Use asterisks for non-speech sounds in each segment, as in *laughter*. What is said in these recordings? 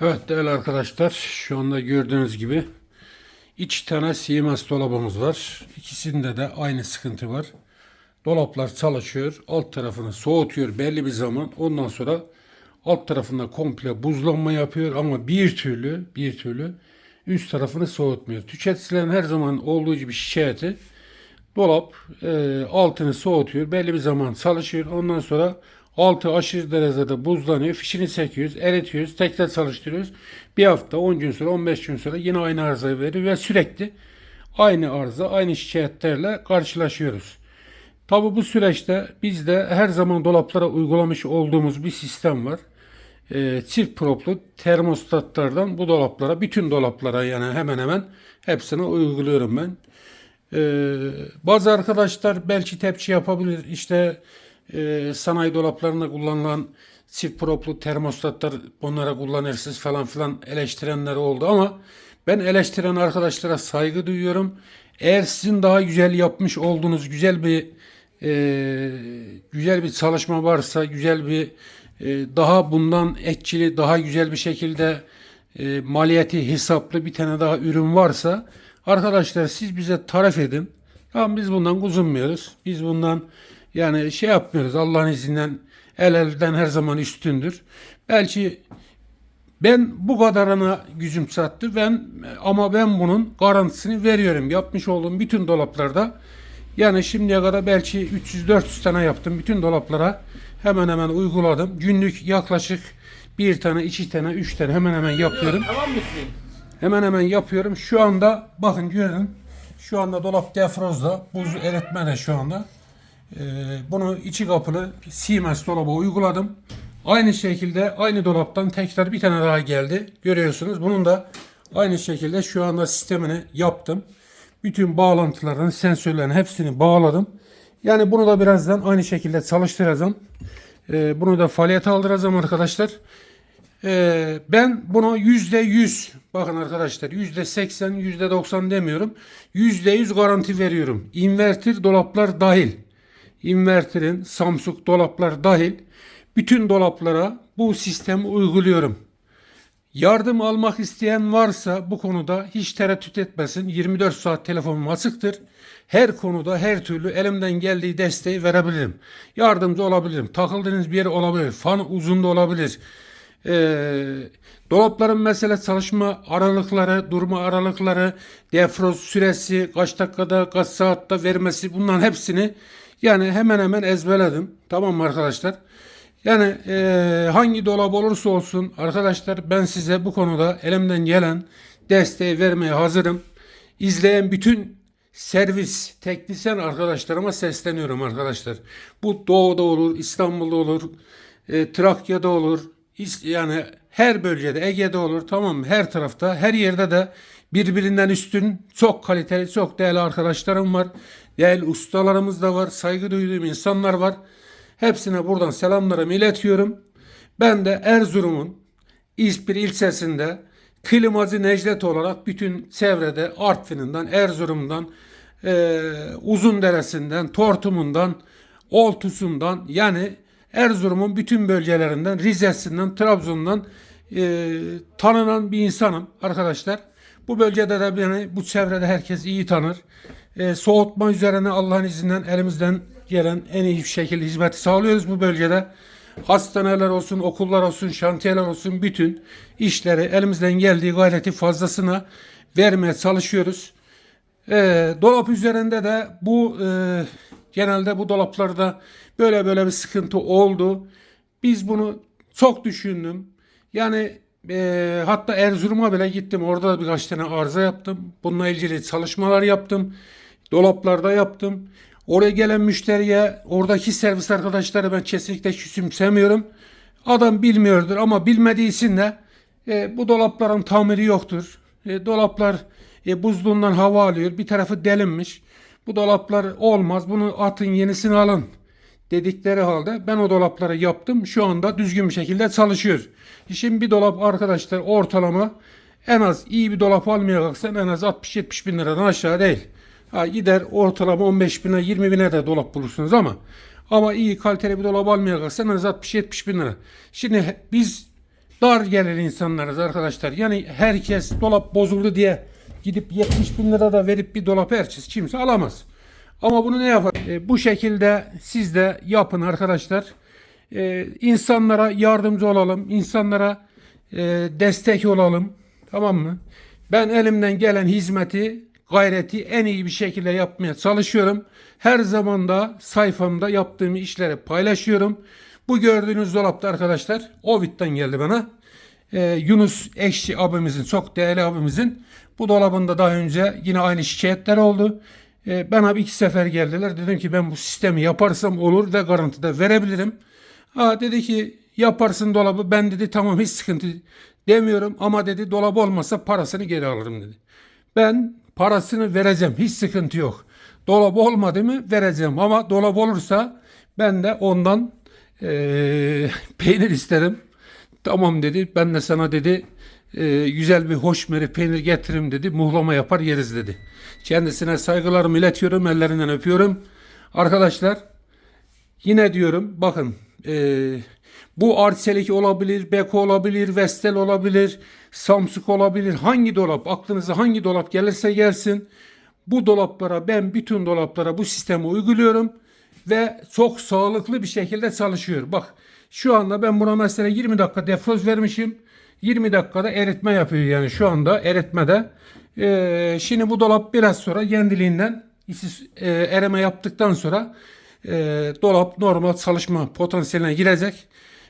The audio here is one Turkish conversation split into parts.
Evet değerli arkadaşlar şu anda gördüğünüz gibi iki tane CMS dolabımız var. İkisinde de aynı sıkıntı var. Dolaplar çalışıyor. Alt tarafını soğutuyor belli bir zaman. Ondan sonra alt tarafında komple buzlanma yapıyor ama bir türlü bir türlü üst tarafını soğutmuyor. Tüketicilerin her zaman olduğu gibi şikayeti dolap e, altını soğutuyor. Belli bir zaman çalışıyor. Ondan sonra altı aşırı derecede buzlanıyor. Fişini çekiyoruz, eritiyoruz, tekrar çalıştırıyoruz. Bir hafta, 10 gün sonra, 15 gün sonra yine aynı arızayı veriyor ve sürekli aynı arıza, aynı şikayetlerle karşılaşıyoruz. Tabi bu süreçte bizde her zaman dolaplara uygulamış olduğumuz bir sistem var. E, çift proplu termostatlardan bu dolaplara, bütün dolaplara yani hemen hemen hepsine uyguluyorum ben. Ee, bazı arkadaşlar belki tepsi yapabilir. İşte e, sanayi dolaplarında kullanılan çift proplu termostatlar bunlara kullanırsınız falan filan eleştirenler oldu ama ben eleştiren arkadaşlara saygı duyuyorum. Eğer sizin daha güzel yapmış olduğunuz güzel bir e, güzel bir çalışma varsa, güzel bir e, daha bundan etkili, daha güzel bir şekilde e, maliyeti hesaplı bir tane daha ürün varsa arkadaşlar siz bize tarif edin. Tamam biz bundan kuzunmuyoruz. Biz bundan yani şey yapmıyoruz. Allah'ın izniyle el elden her zaman üstündür. Belki ben bu kadarına gücüm sattı. Ben ama ben bunun garantisini veriyorum. Yapmış olduğum bütün dolaplarda yani şimdiye kadar belki 300-400 tane yaptım. Bütün dolaplara hemen hemen uyguladım. Günlük yaklaşık bir tane, iki tane, üç tane hemen hemen yapıyorum. Tamam mısın? Hemen hemen yapıyorum. Şu anda bakın görün. Şu anda dolap defrozda. Buz eritme de şu anda. Ee, bunu içi kapılı Siemens dolaba uyguladım. Aynı şekilde aynı dolaptan tekrar bir tane daha geldi. Görüyorsunuz. Bunun da aynı şekilde şu anda sistemini yaptım. Bütün bağlantıların, sensörlerin hepsini bağladım. Yani bunu da birazdan aynı şekilde çalıştıracağım. Ee, bunu da faaliyete aldıracağım arkadaşlar. Ee, ben buna yüzde yüz bakın arkadaşlar yüzde seksen yüzde doksan demiyorum yüzde yüz garanti veriyorum inverter dolaplar dahil inverterin Samsung dolaplar dahil bütün dolaplara bu sistemi uyguluyorum. Yardım almak isteyen varsa bu konuda hiç tereddüt etmesin. 24 saat telefonum açıktır. Her konuda her türlü elimden geldiği desteği verebilirim. Yardımcı olabilirim. Takıldığınız bir yer olabilir. Fan uzun da olabilir. Ee, dolapların mesela çalışma aralıkları, durma aralıkları, defroz süresi, kaç dakikada, kaç saatte vermesi bunların hepsini yani hemen hemen ezberledim. Tamam mı arkadaşlar? Yani e, hangi dolap olursa olsun arkadaşlar ben size bu konuda elimden gelen desteği vermeye hazırım. İzleyen bütün servis teknisyen arkadaşlarıma sesleniyorum arkadaşlar. Bu doğuda olur, İstanbul'da olur, e, Trakya'da olur, yani her bölgede Ege'de olur tamam mı? Her tarafta her yerde de birbirinden üstün çok kaliteli çok değerli arkadaşlarım var. Değerli ustalarımız da var. Saygı duyduğum insanlar var. Hepsine buradan selamlarımı iletiyorum. Ben de Erzurum'un İspir ilçesinde Klimacı Necdet olarak bütün çevrede Artvin'inden, Erzurum'dan, e, Uzunderesi'nden, Tortum'undan, Oltu'sundan yani Erzurum'un bütün bölgelerinden, Rize'sinden, Trabzon'dan e, tanınan bir insanım arkadaşlar. Bu bölgede de beni, bu çevrede herkes iyi tanır. E, soğutma üzerine Allah'ın izniyle elimizden gelen en iyi şekilde hizmeti sağlıyoruz bu bölgede. Hastaneler olsun, okullar olsun, şantiyeler olsun bütün işleri elimizden geldiği gayreti fazlasına vermeye çalışıyoruz. E, dolap üzerinde de bu e, genelde bu dolaplarda böyle böyle bir sıkıntı oldu. Biz bunu çok düşündüm. Yani e, hatta Erzurum'a bile gittim. Orada da birkaç tane arıza yaptım. Bununla ilgili çalışmalar yaptım. Dolaplarda yaptım. Oraya gelen müşteriye oradaki servis arkadaşları ben kesinlikle küçümsemiyorum. Adam bilmiyordur ama bilmediği için de e, bu dolapların tamiri yoktur. E, dolaplar e, buzluğundan hava alıyor. Bir tarafı delinmiş. Bu dolaplar olmaz. Bunu atın yenisini alın dedikleri halde ben o dolapları yaptım. Şu anda düzgün bir şekilde çalışıyor. Şimdi bir dolap arkadaşlar ortalama en az iyi bir dolap almaya kalksan en az 60-70 bin liradan aşağı değil. Ha, gider ortalama 15 bine 20 bine de dolap bulursunuz ama ama iyi kaliteli bir dolap almaya kalksan en az 60-70 bin lira. Şimdi biz dar gelir insanlarız arkadaşlar. Yani herkes dolap bozuldu diye gidip 70 bin lira da verip bir dolap herkes kimse alamaz. Ama bunu ne yapar? E, bu şekilde siz de yapın arkadaşlar. E, insanlara yardımcı olalım. insanlara e, destek olalım. Tamam mı? Ben elimden gelen hizmeti, gayreti en iyi bir şekilde yapmaya çalışıyorum. Her zaman da sayfamda yaptığım işleri paylaşıyorum. Bu gördüğünüz dolapta arkadaşlar Ovid'den geldi bana. Ee, Yunus Ekşi abimizin, çok değerli abimizin bu dolabında daha önce yine aynı şikayetler oldu. Ee, bana bir iki sefer geldiler. Dedim ki ben bu sistemi yaparsam olur ve garantide verebilirim. Ha dedi ki yaparsın dolabı. Ben dedi tamam hiç sıkıntı demiyorum ama dedi dolap olmasa parasını geri alırım dedi. Ben parasını vereceğim. Hiç sıkıntı yok. Dolap olmadı mı vereceğim ama dolap olursa ben de ondan eee, *laughs* peynir isterim. Tamam dedi. Ben de sana dedi eee, güzel bir hoşmeri peynir getiririm dedi. Muhlama yapar yeriz dedi. Kendisine saygılarımı iletiyorum. Ellerinden öpüyorum. Arkadaşlar Yine diyorum bakın eee, bu Arçelik olabilir, Beko olabilir, Vestel olabilir, Samsung olabilir. Hangi dolap aklınıza hangi dolap gelirse gelsin. Bu dolaplara ben bütün dolaplara bu sistemi uyguluyorum ve çok sağlıklı bir şekilde çalışıyor. Bak şu anda ben buna mesela 20 dakika defroz vermişim. 20 dakikada eritme yapıyor yani şu anda eritmede. Eee, şimdi bu dolap biraz sonra kendiliğinden eee, erime yaptıktan sonra e, dolap normal çalışma potansiyeline girecek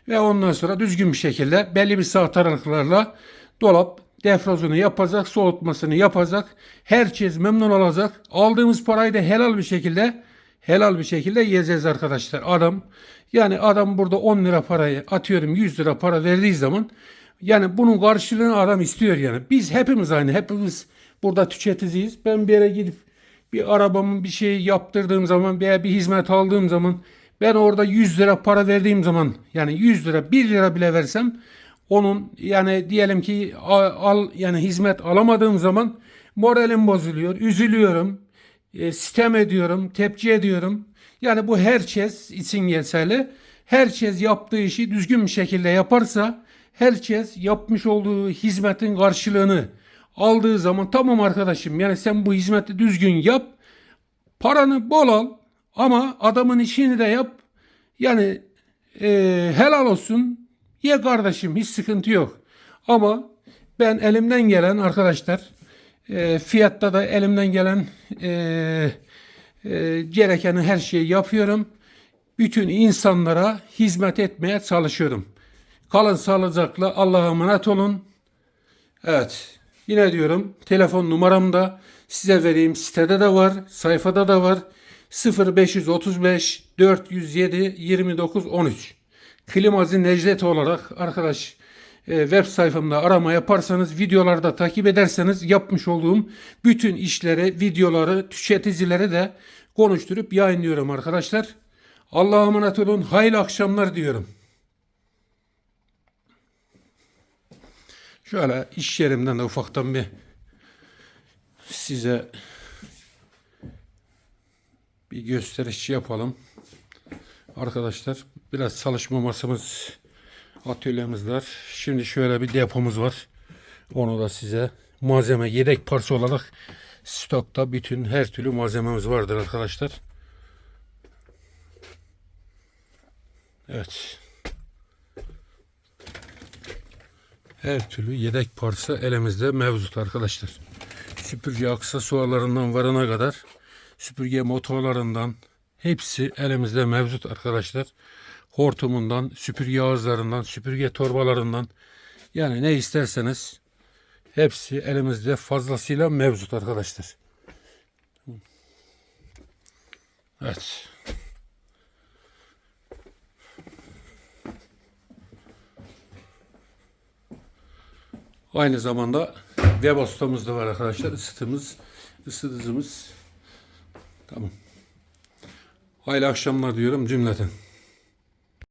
ve ondan sonra düzgün bir şekilde belli bir saat aralıklarla dolap defrozunu yapacak, soğutmasını yapacak. Herkes memnun olacak. Aldığımız parayı da helal bir şekilde helal bir şekilde yiyeceğiz arkadaşlar. Adam yani adam burada 10 lira parayı atıyorum 100 lira para verdiği zaman yani bunun karşılığını adam istiyor yani. Biz hepimiz aynı. Hepimiz burada tüketiciyiz. Ben bir yere gidip bir arabamın bir şey yaptırdığım zaman veya bir hizmet aldığım zaman ben orada 100 lira para verdiğim zaman yani 100 lira 1 lira bile versem onun yani diyelim ki al, yani hizmet alamadığım zaman moralim bozuluyor, üzülüyorum, e, sitem ediyorum, tepki ediyorum. Yani bu herkes için geçerli. Herkes yaptığı işi düzgün bir şekilde yaparsa herkes yapmış olduğu hizmetin karşılığını aldığı zaman tamam arkadaşım yani sen bu hizmeti düzgün yap. Paranı bol al ama adamın işini de yap. Yani e, helal olsun. Ye kardeşim hiç sıkıntı yok. Ama ben elimden gelen arkadaşlar e, fiyatta da elimden gelen e, e, gerekeni her şeyi yapıyorum. Bütün insanlara hizmet etmeye çalışıyorum. Kalın sağlıcakla Allah'a emanet olun. Evet. Yine diyorum telefon numaram da size vereyim. Sitede de var, sayfada da var. 0535 407 29 13. Klimazi Necdet olarak arkadaş e, web sayfamda arama yaparsanız videolarda takip ederseniz yapmış olduğum bütün işleri, videoları, tüketicilere de konuşturup yayınlıyorum arkadaşlar. Allah'a emanet olun. Hayırlı akşamlar diyorum. Şöyle iş yerimden de ufaktan bir size bir gösteriş yapalım. Arkadaşlar biraz çalışma masamız atölyemiz var. Şimdi şöyle bir depomuz var. Onu da size malzeme yedek parça olarak stokta bütün her türlü malzememiz vardır arkadaşlar. Evet. Her türlü yedek parça elimizde mevcut arkadaşlar. Süpürge aksesuarlarından varana kadar süpürge motorlarından hepsi elimizde mevcut arkadaşlar. Hortumundan, süpürge ağızlarından, süpürge torbalarından yani ne isterseniz hepsi elimizde fazlasıyla mevcut arkadaşlar. Evet. Aynı zamanda web sitemız da var arkadaşlar. Isıtımız, ısıtıcımız. Tamam. Hayırlı akşamlar diyorum cümleten.